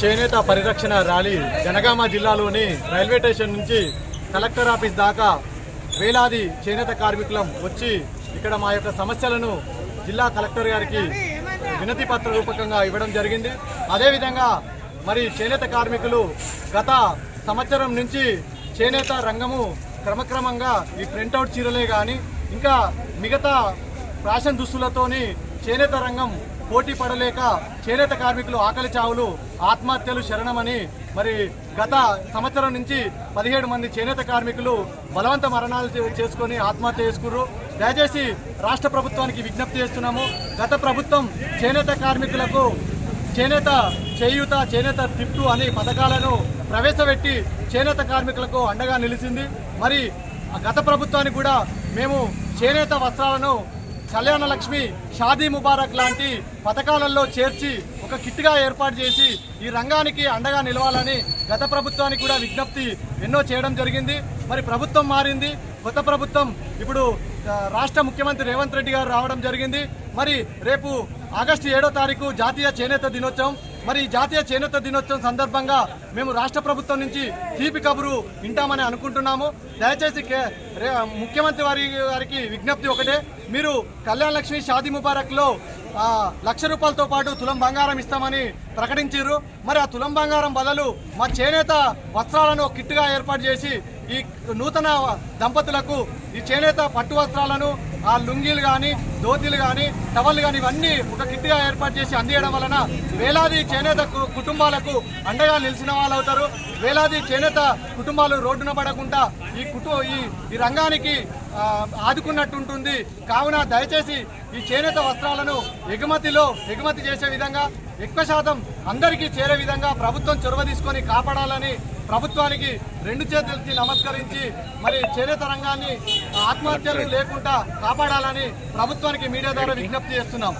చేనేత పరిరక్షణ ర్యాలీ జనగామ జిల్లాలోని రైల్వే స్టేషన్ నుంచి కలెక్టర్ ఆఫీస్ దాకా వేలాది చేనేత కార్మికులం వచ్చి ఇక్కడ మా యొక్క సమస్యలను జిల్లా కలెక్టర్ గారికి వినతి పత్ర రూపకంగా ఇవ్వడం జరిగింది. అదేవిధంగా మరి చేనేత కార్మికులు గత సంవత్సరం నుంచి చేనేత రంగము క్రమక్రమంగా ఈ ప్రింటౌట్ చీరలే కానీ ఇంకా మిగతా ఫ్యాషన్ దుస్తులతోని చేనేత రంగం పోటీ పడలేక చేనేత కార్మికులు ఆకలి చావులు ఆత్మహత్యలు శరణమని మరి గత సంవత్సరం నుంచి పదిహేడు మంది చేనేత కార్మికులు బలవంత మరణాలు చేసుకొని ఆత్మహత్య చేసుకున్నారు దయచేసి రాష్ట్ర ప్రభుత్వానికి విజ్ఞప్తి చేస్తున్నాము. గత ప్రభుత్వం చేనేత కార్మికులకు చేనేత చేయూత చేనేత తిప్పు అనే పథకాలను ప్రవేశపెట్టి చేనేత కార్మికులకు అండగా నిలిచింది. మరి ఆ గత ప్రభుత్వానికి కూడా మేము చేనేత వస్త్రాలను కళ్యాణ లక్ష్మి షాదీ ముబారక్ లాంటి పథకాలలో చేర్చి ఒక కిట్గా ఏర్పాటు చేసి ఈ రంగానికి అండగా నిలవాలని గత ప్రభుత్వానికి కూడా విజ్ఞప్తి ఎన్నో చేయడం జరిగింది. మరి ప్రభుత్వం మారింది. కొత్త ప్రభుత్వం ఇప్పుడు రాష్ట్ర ముఖ్యమంత్రి రేవంత్ రెడ్డి గారు రావడం జరిగింది. మరి రేపు ఆగస్టు ఏడో తారీఖు జాతీయ చేనేత దినోత్సవం. మరి జాతీయ చేనేత దినోత్సవం సందర్భంగా మేము రాష్ట్ర ప్రభుత్వం నుంచి తీపి కబురు వింటామని అనుకుంటున్నాము. దయచేసి కే- రే- ముఖ్యమంత్రి వారి వారికి విజ్ఞప్తి ఒకటే. మీరు కళ్యాణ లక్ష్మి షాదీ ముబారక్లో లక్ష రూపాయలతో పాటు తులం బంగారం ఇస్తామని ప్రకటించారు. మరి ఆ తులం బంగారం బదులు మా చేనేత వస్త్రాలను కిట్టుగా ఏర్పాటు చేసి ఈ నూతన దంపతులకు ఈ చేనేత పట్టు వస్త్రాలను ఆ లుంగీలు కానీ ధోతీలు కానీ టవల్ కానీ ఇవన్నీ ఒక కిట్గా ఏర్పాటు చేసి అందియడం వలన వేలాది చేనేత కుటుంబాలకు అండగా నిలిచిన వాళ్ళు అవుతారు. వేలాది చేనేత కుటుంబాలు రోడ్డున పడకుండా ఈ కుటు ఈ ఈ రంగానికి ఆదుకున్నట్టు ఉంటుంది కావున దయచేసి ఈ చేనేత వస్త్రాలను ఎగుమతిలో ఎగుమతి చేసే విధంగా ఎక్కువ శాతం అందరికీ చేరే విధంగా ప్రభుత్వం చొరవ తీసుకొని కాపాడాలని ప్రభుత్వానికి రెండు చేతులెత్తి నమస్కరించి మరి చేనేత రంగాన్ని ఆత్మహత్యలు లేకుండా కాపాడాలని ప్రభుత్వానికి మీడియా ద్వారా విజ్ఞప్తి చేస్తున్నాం.